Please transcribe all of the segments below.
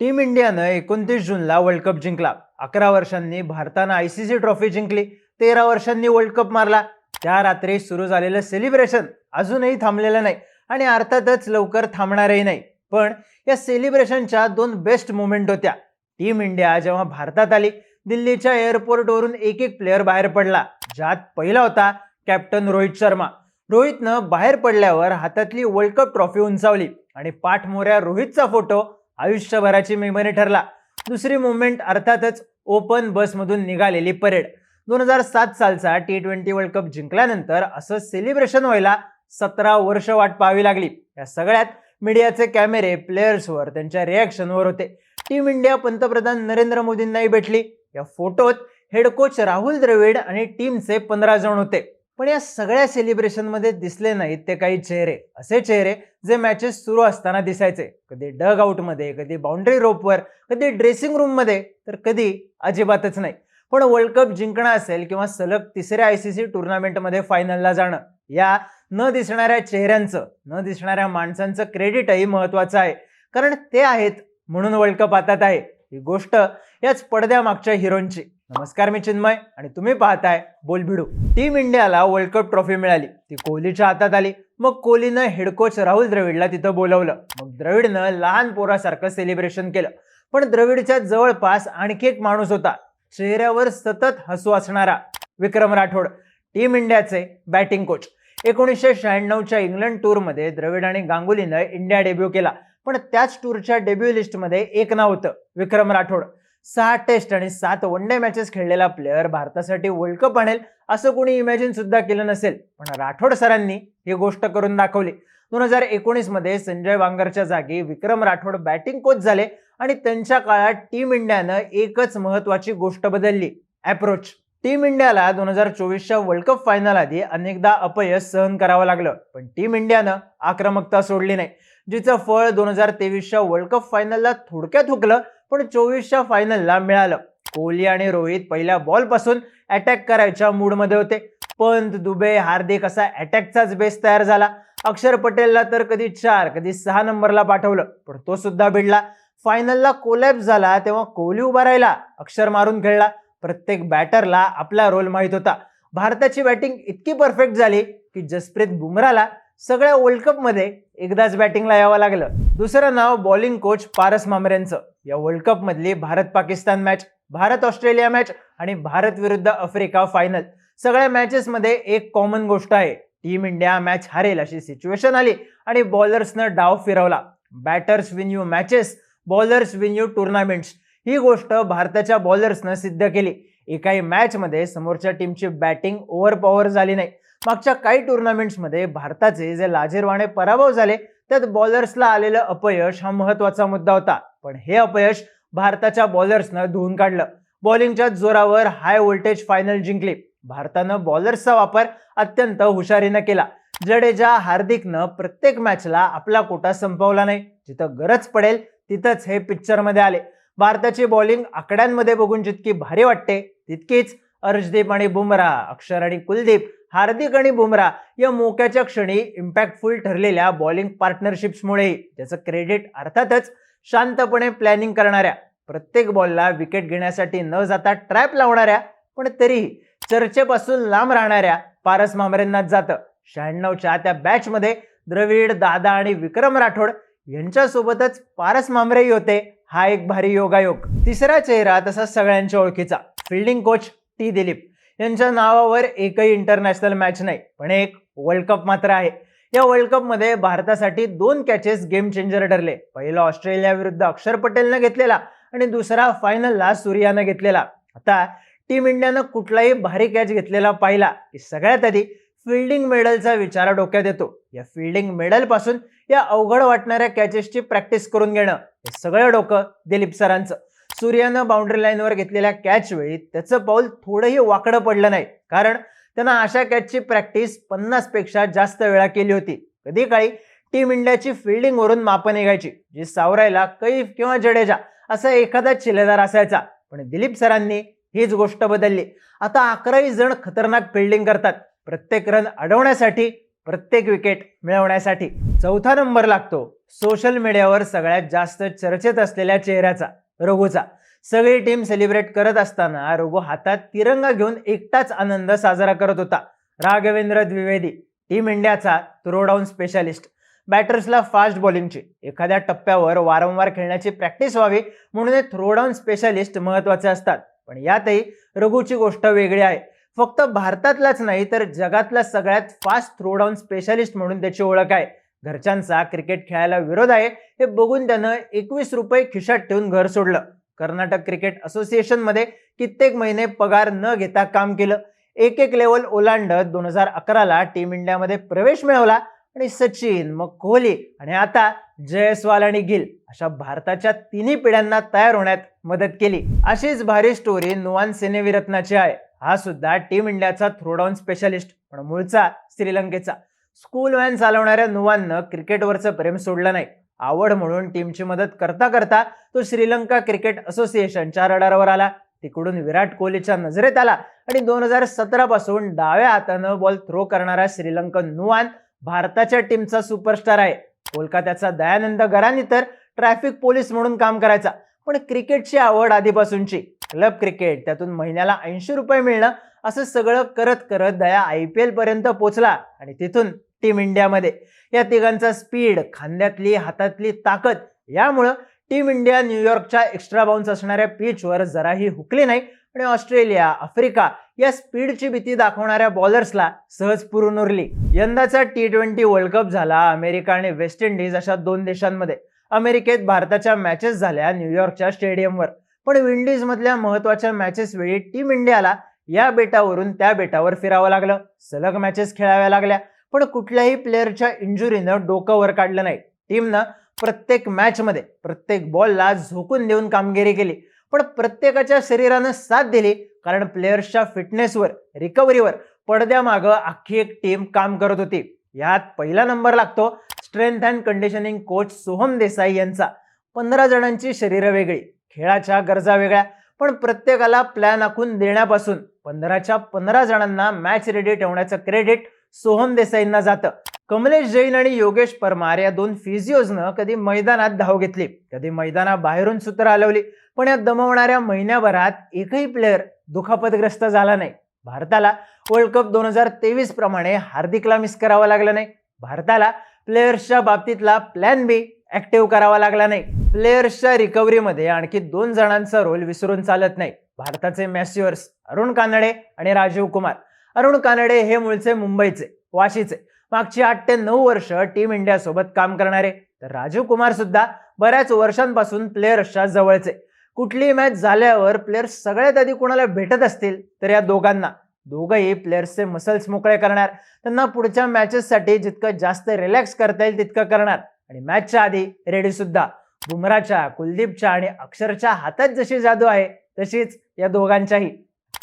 Team इंडियानं एकोणतीस जूनला वर्ल्ड कप जिंकला. अकरा वर्षांनी भारतानं आय सी सी ट्रॉफी जिंकली. तेरा वर्षांनी वर्ल्ड कप मारला. त्या रात्री सुरू झालेलं सेलिब्रेशन अजूनही थांबलेलं नाही आणि अर्थातच लवकर थांबणारही नाही. पण या सेलिब्रेशनच्या दोन बेस्ट मुमेंट होत्या. टीम इंडिया जेव्हा भारतात आली दिल्लीच्या एअरपोर्टवरून एक एक प्लेअर बाहेर पडला. ज्यात पहिला होता कॅप्टन रोहित शर्मा. रोहितनं बाहेर पडल्यावर हातातली वर्ल्ड कप ट्रॉफी उंचावली आणि पाठमोऱ्या रोहितचा फोटो आयुष्यभराची मेमरी ठरला. दुसरी मुवमेंट अर्थातच ओपन बसमधून निघालेली परेड. दोन हजार सात सालचा टी ट्वेंटी वर्ल्ड कप जिंकल्यानंतर असं सेलिब्रेशन व्हायला सतरा वर्ष वाट पाहावी लागली. या सगळ्यात मीडियाचे कॅमेरे प्लेयर्सवर त्यांच्या रिॲक्शनवर होते. टीम इंडिया पंतप्रधान नरेंद्र मोदींनाही भेटली. या फोटोत हेड कोच राहुल द्रविड आणि टीमचे पंधरा जण होते. पण या सगळ्या सेलिब्रेशनमध्ये दिसले नाहीत ते काही चेहरे. असे चेहरे जे मॅचेस सुरू असताना दिसायचे. कधी डग आउटमध्ये कधी बाउंड्री रोपवर कधी ड्रेसिंग रूममध्ये तर कधी अजिबातच नाही. पण वर्ल्ड कप जिंकणं असेल किंवा सलग तिसऱ्या आय सी सी टुर्नामेंटमध्ये फायनलला जाणं या न दिसणाऱ्या चेहऱ्यांचं न दिसणाऱ्या माणसांचं क्रेडिटही महत्त्वाचं आहे. कारण ते आहेत म्हणून वर्ल्ड कप हातात आहे. ही गोष्ट याच पडद्यामागच्या हिरोंची नमस्कार मी चिन्मय आणि तुम्ही पाहताय बोल भिडू टीम इंडियाला वर्ल्ड कप ट्रॉफी मिळाली. ती कोहलीच्या हातात आली. मग कोहलीनं हेड कोच राहुल द्रविडला तिथं बोलवलं. मग द्रविडनं लहान पोरासारखं सेलिब्रेशन केलं. पण द्रविडच्या जवळपास आणखी एक माणूस होता. चेहऱ्यावर सतत हसू असणारा विक्रम राठोड. टीम इंडियाचे बॅटिंग कोच एकोणीसशे शहाण्णवच्या इंग्लंड टूरमध्ये द्रविड आणि गांगुलीनं इंडिया डेब्यू केला. पण त्याच टूरच्या डेब्यू लिस्टमध्ये एक नाव होतं विक्रम राठोड. सहा टेस्ट आणि सात वन डे मॅचेस खेळलेला प्लेअर भारतासाठी वर्ल्ड कप आणेल असं कोणी इमॅजिन सुद्धा केलं नसेल. पण राठोड सरांनी ही गोष्ट करून दाखवली. दोन हजार एकोणीसमध्ये संजय वांगरच्या जागी विक्रम राठोड बॅटिंग कोच झाले आणि त्यांच्या काळात टीम इंडियानं एकच महत्वाची गोष्ट बदलली अप्रोच टीम इंडियाला दोन हजार चोवीसच्या वर्ल्ड कप फायनल आधी अनेकदा अपयश सहन करावं लागलं पण टीम इंडियानं आक्रमकता सोडली नाही जिचं फळ दोन हजार तेवीसच्या वर्ल्ड कप फायनलला थोडक्यात हुकलं पण चोवीसच्या फायनलला मिळालं. कोहली आणि रोहित पहिल्या बॉलपासून अटॅक करायच्या मूडमध्ये होते. पंत दुबे हार्दिक असा अटॅकचाच बेस तयार झाला. अक्षर पटेलला तर कधी चार कधी सहा नंबरला पाठवलं पण तो सुद्धा भिडला. फायनलला कोलॅप्स झाला तेव्हा कोहली उभा राहिला. अक्षर मारून खेळला. प्रत्येक बॅटरला आपला रोल माहीत होता. भारताची बॅटिंग इतकी परफेक्ट झाली की जसप्रीत बुमराला सगळ्या वर्ल्ड कपमध्ये एकदाच बॅटिंगला यावं लागलं. दुसरं नाव बॉलिंग कोच पारस मामरेंचं या वर्ल्ड कप मधली Bharat Pakistan match Bharat Australia match आणि भारत विरुद्ध आफ्रिका फायनल सगळ्या मॅचेस मध्ये एक कॉमन गोष्ट आहे. टीम इंडिया मॅच हारेल अशी सिच्युएशन आली आणि बॉलर्सनं डाव फिरवला. Batters win you matches bowlers win you tournaments ही गोष्ट भारताच्या बॉलर्सनं सिद्ध केली. एकाही मॅचमध्ये समोरच्या टीमची बॅटिंग ओव्हर पॉवर झाली नाही. मागच्या काही टुर्नामेंट्समध्ये भारताचे जे लाजीरवाणे पराभव झाले त्यात बॉलर्सला आलेलं अपयश हा महत्त्वाचा मुद्दा होता. पण हे अपयश भारताच्या बॉलर्सनं धुवून काढलं. बॉलिंगच्या जोरावर हाय व्होल्टेज फायनल जिंकली. भारतानं बॉलर्सचा वापर अत्यंत हुशारीनं केला. जडेजा हार्दिकनं प्रत्येक मॅचला आपला कोटा संपवला नाही. जिथं गरज पडेल तिथंच हे पिक्चरमध्ये आले. भारताची बॉलिंग आकड्यांमध्ये बघून जितकी भारी वाटते तितकीच अर्शदीप आणि बुमरा अक्षर आणि कुलदीप हार्दिक आणि बुमरा या मोक्याच्या क्षणी इम्पॅक्टफुल ठरलेल्या बॉलिंग पार्टनरशिप्समुळेही त्याचं क्रेडिट अर्थातच शांतपणे प्लॅनिंग करणाऱ्या प्रत्येक बॉलला विकेट घेण्यासाठी न जाता ट्रॅप लावणाऱ्या पण तरीही चर्चेपासून लांब राहणाऱ्या पारस मामरेंनाच जातं. शहाण्णवच्या त्या बॅचमध्ये द्रविड दादा आणि विक्रम राठोड यांच्यासोबतच पारस मामरेही होते. हा एक भारी योगायोग. तिसरा चेहरा तसा सगळ्यांच्या ओळखीचा. Fielding coach T Dilip. यांच्या नावावर एकही इंटरनॅशनल मॅच नाही पण एक वर्ल्ड कप मात्र आहे. या वर्ल्ड कपमध्ये भारतासाठी दोन कॅचेस गेम चेंजर ठरले. पहिला ऑस्ट्रेलियाविरुद्ध अक्षर पटेलनं घेतलेला आणि दुसरा फायनलला सूर्यानं घेतलेला. आता टीम इंडियानं कुठलाही भारी कॅच घेतलेला पाहिला की सगळ्यात आधी फिल्डिंग मेडलचा विचार डोक्यात येतो. या फिल्डिंग मेडलपासून या अवघड वाटणाऱ्या कॅचेसची प्रॅक्टिस करून घेणं हे सगळं डोकं दिलीप सरांचं. सूर्यानं बाउंड्री लाईनवर घेतलेल्या कॅच वेळी त्याचं पाऊल थोडंही वाकडं पडलं नाही. कारण त्यानं अशा कॅचची प्रॅक्टिस पन्नासपेक्षा जास्त वेळा केली होती. कधी काळी टीम इंडियाची फिल्डिंगवरून मापं निघायची जी सावरायला कैफ किंवा जडेजा असा एखादा चिलेदार असायचा. पण दिलीप सरांनी हीच गोष्ट बदलली. आता अकराही जण खतरनाक फिल्डिंग करतात. प्रत्येक रन अडवण्यासाठी प्रत्येक विकेट मिळवण्यासाठी. चौथा नंबर लागतो. सोशल मीडियावर सगळ्यात जास्त चर्चेत असलेल्या चेहऱ्याचा. रघूचा. सगळी टीम सेलिब्रेट करत असताना रघु हातात तिरंगा घेऊन एकटाच आनंद साजरा करत होता. राघवेंद्र द्विवेदी टीम इंडियाचा थ्रोडाऊन स्पेशालिस्ट बॅटर्सला फास्ट बॉलिंगची एखाद्या टप्प्यावर वारंवार खेळण्याची प्रॅक्टिस व्हावी म्हणून हे थ्रोडाऊन स्पेशालिस्ट महत्त्वाचे असतात. पण यातही रघुची गोष्ट वेगळी आहे. फक्त भारतातलाच नाही तर जगातला सगळ्यात फास्ट थ्रोडाऊन स्पेशालिस्ट म्हणून त्याची ओळख आहे. घरच्यांचा क्रिकेट खेळायला विरोध आहे हे बघून त्यानं एकवीस रुपये खिशात ठेवून घर सोडलं. कर्नाटक क्रिकेट असोसिएशनमध्ये कित्येक महिने पगार न घेता काम केलं. एक एक लेवल ओलांडत दोन हजार अकराला टीम इंडियामध्ये प्रवेश मिळवला आणि सचिन मग कोहली आणि आता जयस्वाल आणि गिल अशा भारताच्या तिन्ही पिढ्यांना तयार होण्यात मदत केली. अशीच भारी स्टोरी नुवान सेनेविरत्नाची आहे. हा सुद्धा टीम इंडियाचा थ्रोडाऊन स्पेशालिस्ट पण मूळचा श्रीलंकेचा. स्कूल व्हॅन चालवणाऱ्या नुवाननं क्रिकेटवरचं प्रेम सोडलं नाही. आवड म्हणून टीमची मदत करता करता तो श्रीलंका क्रिकेट असोसिएशनच्या रडारवर आला. तिकडून विराट कोहलीच्या नजरेत आला आणि दोन हजार सतरा पासून डाव्या हातानं बॉल थ्रो करणारा श्रीलंकन नुवान भारताच्या टीमचा सुपरस्टार आहे. कोलकात्याचा दयानंद गरानी तर ट्रॅफिक पोलीस म्हणून काम करायचा. पण क्रिकेटची आवड आधीपासूनची. क्लब क्रिकेट त्यातून महिन्याला ऐंशी रुपये मिळणं असं सगळं करत करत दया आय पी एलपर्यंत पोचला आणि तिथून टीम इंडियामध्ये. या तिघांचा स्पीड खांद्यातली हातातली ताकद यामुळं टीम इंडिया न्यूयॉर्कच्या एक्स्ट्रा बाउन्स असणाऱ्या पिचवर जराही हुकली नाही आणि ऑस्ट्रेलिया आफ्रिका या स्पीडची भीती दाखवणाऱ्या बॉलर्सला सहज पुरून उरली. यंदाचा टी ट्वेंटी वर्ल्ड कप झाला अमेरिका आणि वेस्ट इंडिज अशा दोन देशांमध्ये. अमेरिकेत भारताच्या मॅचेस झाल्या न्यूयॉर्कच्या स्टेडियमवर. पण विंडीजमधल्या महत्त्वाच्या मॅचेस वेळी टीम इंडियाला या बेटावरून त्या बेटावर फिरावं लागलं. सलग मॅचेस खेळाव्या लागल्या. पण कुठल्याही प्लेअरच्या इंजुरीनं डोकं वर काढलं नाही. टीमनं प्रत्येक मॅचमध्ये प्रत्येक बॉलला झोकून देऊन कामगिरी केली. पण प्रत्येकाच्या शरीरानं साथ दिली कारण प्लेयर्सच्या फिटनेसवर रिकव्हरीवर पडद्यामागं अख्खी एक टीम काम करत होती. यात पहिला नंबर लागतो strength and conditioning coach Soham Desai यांचा. पंधरा जणांची शरीरं वेगळी खेळाच्या गरजा वेगळ्या पण प्रत्येकाला प्लॅन आखून देण्यापासून पंधराच्या पंधरा जणांना मॅच रेडी ठेवण्याचं क्रेडिट सोहम देसाईंना जातं. कमलेश जैन आणि योगेश परमार या दोन फिजिओजनं कधी मैदानात धाव घेतली. कधी मैदानाबाहेरून सूत्र हलवली. पण या दमवणाऱ्या महिन्याभरात एकही प्लेअर दुखापतग्रस्त झाला नाही. भारताला वर्ल्ड कप दोन हजार तेवीस प्रमाणे हार्दिकला मिस करावा लागलं नाही. भारताला प्लेयर्सच्या बाबतीतला प्लॅन बी ऍक्टिव्ह करावा लागला नाही. प्लेयर्सच्या रिकव्हरीमध्ये आणखी दोन जणांचा रोल विसरून चालत नाही. भारताचे मॅस्युअर्स अरुण कानडे आणि राजीव कुमार. अरुण कानडे हे मूळचे मुंबईचे वाशीचे. मागची आठ ते नऊ वर्ष टीम इंडियासोबत काम करणारे. तर राजीव कुमार सुद्धा बऱ्याच वर्षांपासून प्लेयर्सच्या जवळचे. कुठलीही मॅच झाल्यावर प्लेयर्स सगळ्यात आधी कोणाला भेटत असतील? तर या दोघांना. दोघंही प्लेयर्सचे मसल्स मोकळे करणार. त्यांना पुढच्या मॅचेससाठी जितकं जास्त रिलॅक्स करता येईल तितकं करणार. आणि मॅचच्या आधी रेडी सुद्धा. बुमराच्या कुलदीपच्या आणि अक्षरच्या हातात जशी जादू आहे तशीच या दोघांच्याही.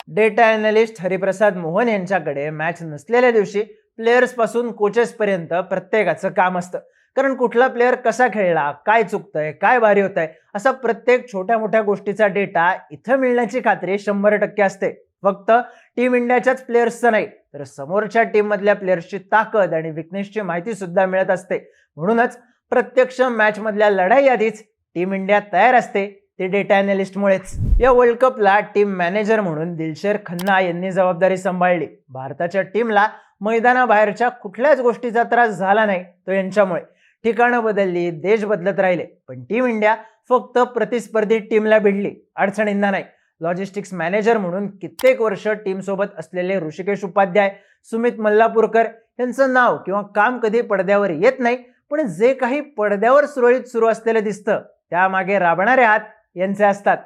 डेटा अनालिस्ट हरिप्रसाद मोहन यांच्याकडे मॅच नसलेल्या दिवशी प्लेयर्सपासून प्रत्येकाचं काम असतं. कारण कुठला प्लेअर कसा खेळला काय चुकतंय काय भारी होत आहे असा प्रत्येक छोट्या मोठ्या गोष्टीचा डेटा इथं मिळण्याची खात्री शंभर टक्के असते. फक्त टीम इंडियाच्याच प्लेयर्सचं नाही तर समोरच्या टीममधल्या प्लेयर्सची ताकद आणि विकनेसची माहिती सुद्धा मिळत असते. म्हणूनच प्रत्यक्ष मॅचमधल्या लढाई आधीच टीम इंडिया तयार असते. ते डेटा अनालिस्टमुळेच या वर्ल्ड कपला टीम मॅनेजर म्हणून दिलशेर खन्ना यांनी जबाबदारी सांभाळली. भारताच्या टीमला मैदानाबाहेरच्या कुठल्याच गोष्टीचा त्रास झाला नाही तो यांच्यामुळे. ठिकाणं बदलली देश बदलत राहिले पण टीम इंडिया फक्त प्रतिस्पर्धी टीमला भिडली अडचणींना नाही. लॉजिस्टिक्स मॅनेजर म्हणून कित्येक वर्ष टीमसोबत असलेले ऋषिकेश उपाध्याय सुमित मल्लापूरकर यांचं नाव किंवा काम कधी पडद्यावर येत नाही पण जे काही पडद्यावर सुरळीत सुरू असलेलं दिसतं त्यामागे राबणारे हात यांचे असतात.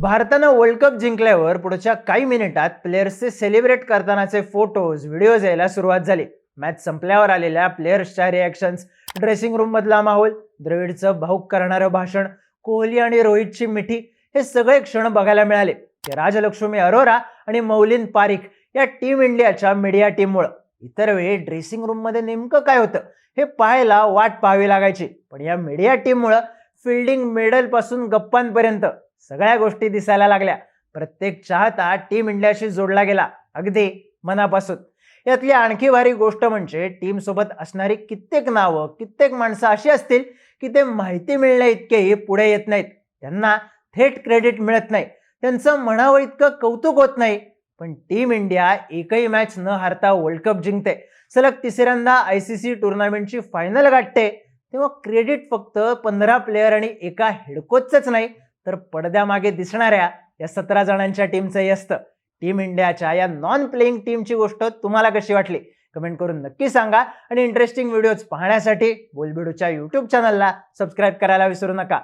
भारतानं वर्ल्ड कप जिंकल्यावर पुढच्या काही मिनिटात प्लेयर्सचे सेलिब्रेट करतानाचे फोटोज व्हिडिओज यायला सुरुवात झाली. मॅच संपल्यावर आलेल्या प्लेयर्सच्या रिॲक्शन्स ड्रेसिंग रूममधला माहोल द्रविडचं भाऊक करणारं भाषण कोहली आणि रोहितची मिठी हे सगळे क्षण बघायला मिळाले. ते राजलक्ष्मी अरोरा आणि मौलिन पारिक या टीम इंडियाच्या मीडिया टीममुळं इतर वेळी ड्रेसिंग रूममध्ये नेमकं काय होतं हे पाहायला वाट पाहावी लागायची. पण या मीडिया टीममुळं फिल्डिंग मेडलपासून गप्पांपर्यंत सगळ्या गोष्टी दिसायला लागल्या. प्रत्येक चाहता टीम इंडियाशी जोडला गेला अगदी मनापासून. यातली आणखी भारी गोष्ट म्हणजे टीम सोबत असणारी कित्येक नावं कित्येक माणसं अशी असतील की ते माहिती मिळण्या इतकेही पुढे येत नाहीत. त्यांना थेट क्रेडिट मिळत नाही. त्यांचं म्हणावं इतकं कौतुक होत नाही. पण टीम इंडिया एकही मॅच न हारता वर्ल्ड कप जिंकते. सलग तिसऱ्यांदा आय सी सी टुर्नामेंटची फायनल गाठते. तेव्हा क्रेडिट फक्त पंधरा प्लेयर आणि एका हेडकोचच नाही तर पडद्यामागे दिसणाऱ्या या सतरा जणांच्या टीमचंही असतं. टीम इंडियाच्या या नॉन प्लेईंग टीमची गोष्ट तुम्हाला कशी वाटली? कमेंट करून नक्की सांगा. आणि इंटरेस्टिंग व्हिडिओज पाहण्यासाठी बोलबिडूच्या यूट्यूब चॅनलला सबस्क्राईब करायला विसरू नका.